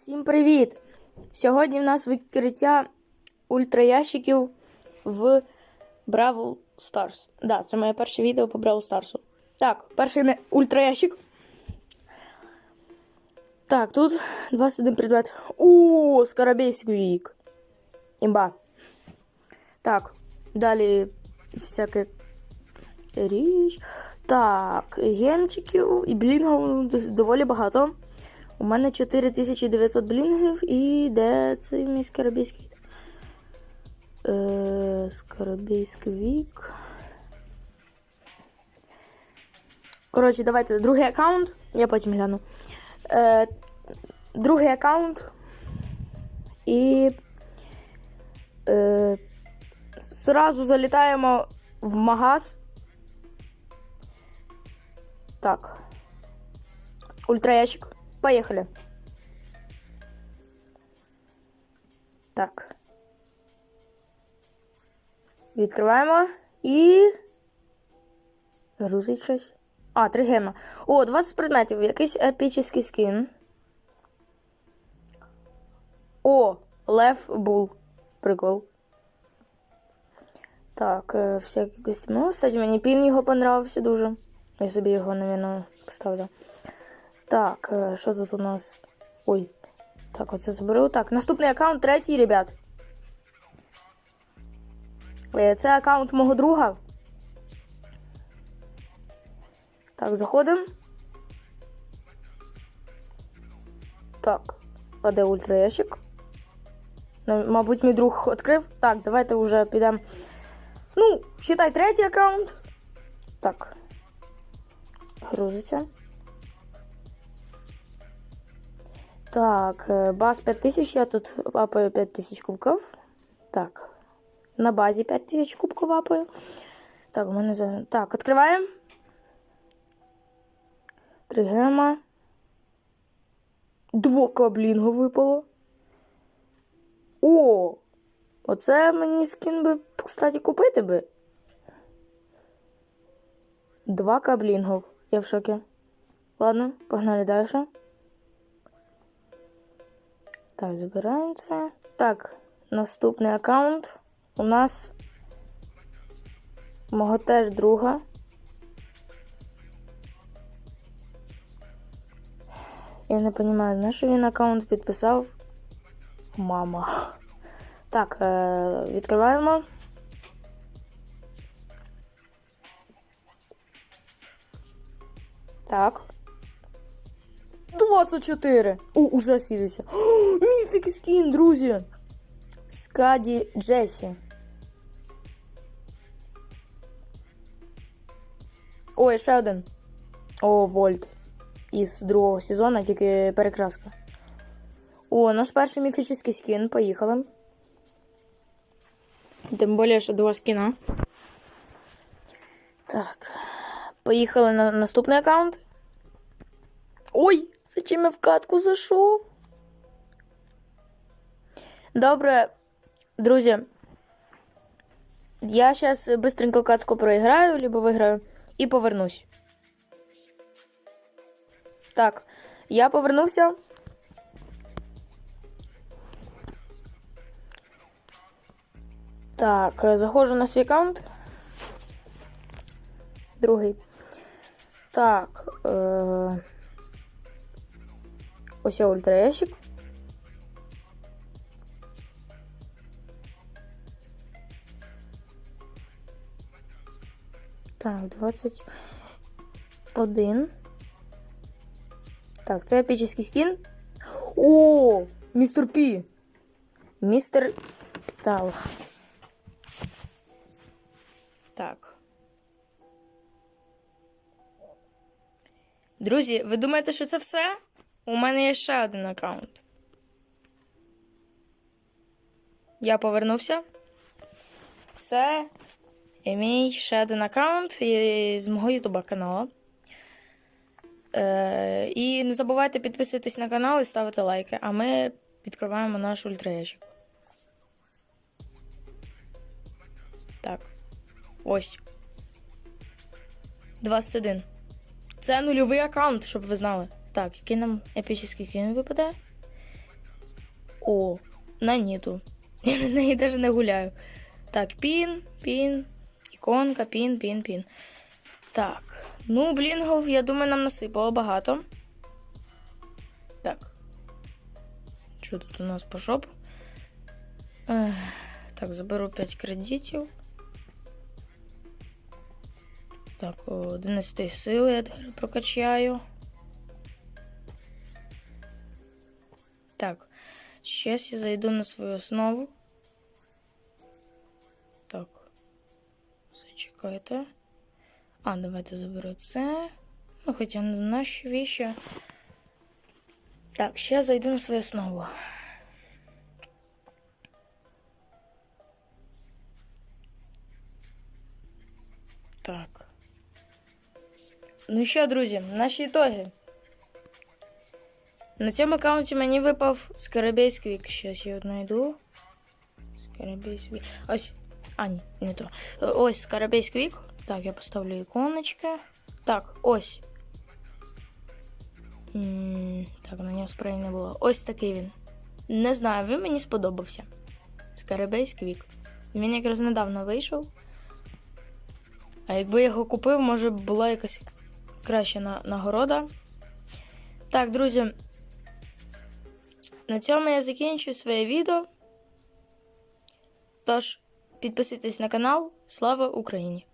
Всім привіт! Сьогодні в нас викриття ультраящиків в Бравл Stars. Да, це моє перше відео по Бравл Старсу. Так, перший ультраящик. Так, тут 21 предмет. О, Скоробей Сквік. Імба. Так, далі всяке річ. Так, гемчиків і блінгів доволі багато. У мене 4900 блінгів і де цей мій скарабійський? Е, скарабійський вік. Коротше, давайте другий аккаунт. Я потім гляну. Е, другий аккаунт. І. Е, зразу залітаємо в магаз. Так. Ультраящик. Поехали. Так. Відкриваємо і. Грузить щось. А, три гема. О, 20 предметів. Якийсь епічний скін. О, Лев Бул. Прикол. Так, е, всякі костюми. Ну, Кстати, мені пін його понравився дуже. Я собі його, навіть, поставлю. Так, е, що тут у нас? Ой. Так, оце заберу. Так, наступний аккаунт, третій, ребят. Е, Це аккаунт мого друга. Так, заходимо. Так, а де ультраящик? Ну, Мабуть, мій друг відкрив. Так, давайте вже підемо. Ну, считай третій аккаунт. Так. Грузиться. Так, е, баз 5000, я тут апаю 5000 кубків. Так. На базі 5000 кубків апаю. Так, у мене за. Так, відкриваємо. Три гема. Двока блінгу випало. О! Оце мені скін би, кстати, купити би. Два каблінгов. Я в шокі. Ладно, погнали далі. Так, забираємо це. Так, наступний аккаунт у нас мого теж друга. Я не розумію, на що він аккаунт підписав? Мама. Так, е- відкриваємо. Так. 24. О, уже світиться. О, Міфік скін, друзі. Скаді Джесі. Ой, ще один. О, Вольт. Із другого сезону, тільки перекраска. О, наш перший міфічний скін. Поїхали. Тим більше, що два скіна. Так. Поїхали на наступний аккаунт. Ой, Зачем я в катку зайшов? Добре, друзі. Я зараз быстренько катку проіграю, либо виграю, і повернусь. Так, я повернувся. Так, заходжу на свій аккаунт. Другий. Так. Е... Ось ультраящик. Так, 21. Так, це епічний скін. О, містер Пі. Містер Тал. Так. Друзі, ви думаєте, що це все? У мене є ще один аккаунт. Я повернувся. Це мій ще один аккаунт з мого ютуба каналу. Е, і не забувайте підписуватись на канал і ставити лайки, а ми відкриваємо наш ультраєчик. Так. Ось. 21. Це нульовий аккаунт, щоб ви знали. Так, який нам епічний кін випаде? О, на ніту. Я на неї навіть не гуляю. Так, пін, пін, іконка, пін, пін, пін. Так. Ну, блінгов, я думаю, нам насипало багато. Так. Що тут у нас по шопу? Так, заберу 5 кредитів. Так, 11 сили я прокачаю. Так, зараз я зайду на свою основу. Так. Зачекайте. А, давайте заберу це. Ну, хоча не наші віші. Так, ще зайду на свою основу. Так. Ну що, друзі, наші ітоги. На цьому аккаунті мені випав Скарабей Сквік. Щас я його знайду. Скарабей Сквік. Ось. А, ні, не то. Е, Ось Скарабей Сквік. Так, я поставлю іконочки. Так, ось. Так, на нього спрей не було. Ось такий він. Не знаю, він мені сподобався. Скарабей Сквік. Він якраз недавно вийшов. А якби я його купив, може була якась краща нагорода. Так, друзі. На цьому я закінчую своє відео. Тож, підписуйтесь на канал. Слава Україні!